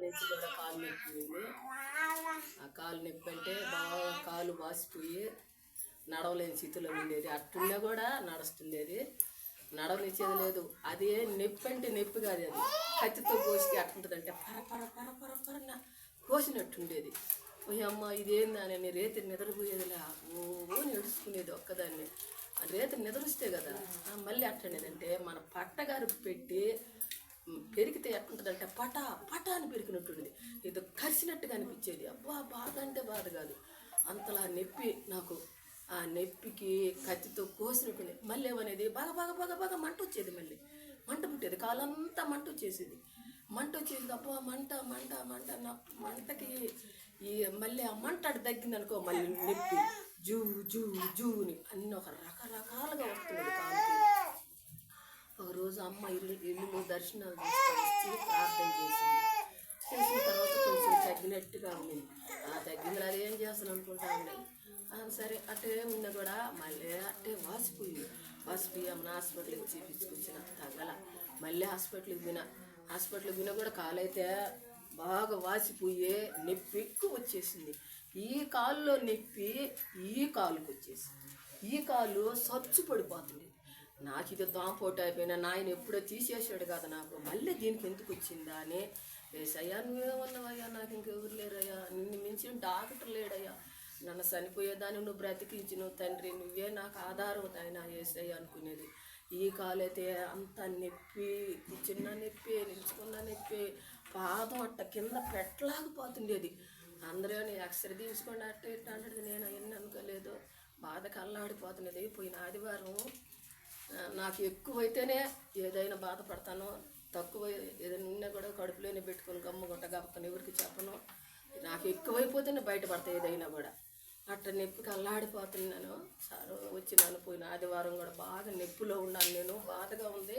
నుంచి కూడా కాలు నొప్పి ఆ కాలు నొప్పి అంటే బాగా కాలు వాసిపోయి నడవలేని స్థితిలో ఉండేది. అట్టున్నా కూడా నడుస్తుండేది. నడవనిచ్చేది లేదు. అది నొప్పి అంటే నొప్పి కాదు అది. కత్తితో కోసి అట్టుంటుందంటే పర పర పర పర పరన కోసినట్టుండేది. పోయి అమ్మ ఇదేందని నేను రేతి నిద్రపోయేదిలే? ఓ నడుచుకునేది ఒక్కదాన్ని. ఆ రేతి నిద్రిస్తే కదా మళ్ళీ అట్టనేదంటే మన పట్టగారు పెట్టి పెరిగితే ఎట్లుంటుందంటే పటా పటా అని పెరిగినట్టుంది ఏదో కరిసినట్టుగా అనిపించేది. అబ్బా బాధ అంటే బాధ కాదు. అంతలా నొప్పి నాకు ఆ నొప్పికి కత్తితో కోసినట్టుంది మళ్ళీ ఏమనేది? బాగా బాగా బాగా బాగా మంట వచ్చేది మళ్ళీ. మంట పుట్టేది. కాలంతా మంట వచ్చేసేది. మంట వచ్చేది. అబ్బా మంట మంట మంట నా మంటకి ఈ మళ్ళీ ఆ మంట అటు తగ్గింది అనుకో మళ్ళీ నొప్పి. జూ జూ జూని అన్ని ఒక రకరకాలుగా వస్తుంది కాలుకి. ఒక రోజు అమ్మ ఇల్లు ఇల్లు దర్శనాలు వచ్చి ప్రార్థన చేసింది. చేసిన తర్వాత కొంచెం తగ్గినట్టుగా ఉంది. ఆ తగ్గింది అది ఏం చేస్తాను అనుకుంటా ఉండేది సరే అట్టే ఉన్నా కూడా మళ్ళీ అట్టే వాసిపోయింది. వాసిపోయి అమ్మ హాస్పిటల్కి చూపించుకొచ్చిన తగ్గల మళ్ళీ హాస్పిటల్కి పోయినా. హాస్పిటల్కి పోయినా కూడా కాలైతే బాగా వాసిపోయే నొప్పి ఎక్కువ వచ్చేసింది. ఈ కాలులో నొప్పి ఈ కాలుకు వచ్చేసింది. ఈ కాలు సచ్చు పడిపోతుంది నాకు ఇది దాంపోటు అయిపోయినా నాయన ఎప్పుడో తీసేసాడు కదా నాకు. మళ్ళీ దీనికి ఎందుకు వచ్చిందా అని. వేసయ్యా నువ్వేమన్నావయ్యా? నాకు ఇంకెవరు లేరయ్యా? నిన్ను మించిన డాక్టర్ లేడయ్యా. నన్ను చనిపోయేదాన్ని నువ్వు బ్రతికించిన తండ్రి నువ్వే నాకు ఆధారం ఆయన వేసయ్యా అనుకునేది. ఈ కాలైతే అంత నొప్పి చిన్న నొప్పి నిలుచుకున్న నొప్పి పాదం అట్ట కింద పెట్టలాగిపోతుండేది అందరూ ఎక్స్రే తీసుకోండి అట్ట ఇట్ట అంటే నేను అవన్నీ అనుకోలేదు. బాధ కల్లాడిపోతున్నది పోయిన ఆదివారం నాకు ఎక్కువైతేనే ఏదైనా బాధపడతాను తక్కువ ఏదైనా ఉన్నా కూడా కడుపులోనే పెట్టుకొని గమ్ముగుంట గప్పని ఎవరికి చెప్పను. నాకు ఎక్కువైపోతేనే బయటపడతాయి ఏదైనా కూడా. అట్ట నొప్పికి అల్లాడిపోతున్నాను. సార్ వచ్చినాను పోయిన ఆదివారం కూడా బాగా నొప్పిలో ఉన్నాను నేను. బాధగా ఉంది.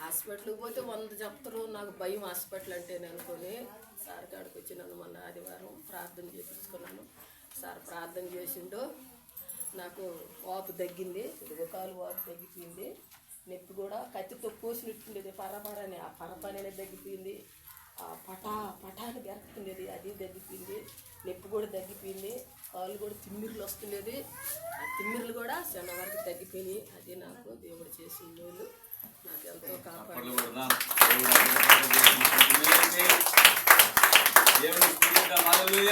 హాస్పిటల్కి పోతే వంద చెప్తారు. నాకు భయం హాస్పిటల్ అంటే నేను అనుకొని సార్ కాడికి వచ్చినాను మొన్న ఆదివారం ప్రార్థన చేపించుకున్నాను. సార్ ప్రార్థన చేసిండు. నాకు వాపు తగ్గింది ఇదిగో కాలు వాపు తగ్గిపోయింది నొప్పి కూడా కత్తితో కోసినట్టుండేది పరపరని ఆ పరపని అనేది తగ్గిపోయింది ఆ పటా పటాని గెరుకుతుండేది అది తగ్గిపోయింది నొప్పి కూడా తగ్గిపోయింది కాలు కూడా తిమ్మిర్లు వస్తుండేది ఆ తిమ్మిర్లు కూడా చిన్న వరకు తగ్గిపోయినాయి అది నాకు దేవుడు చేసిన మేలు నాకు ఎంతో కాపాడు దేవుని.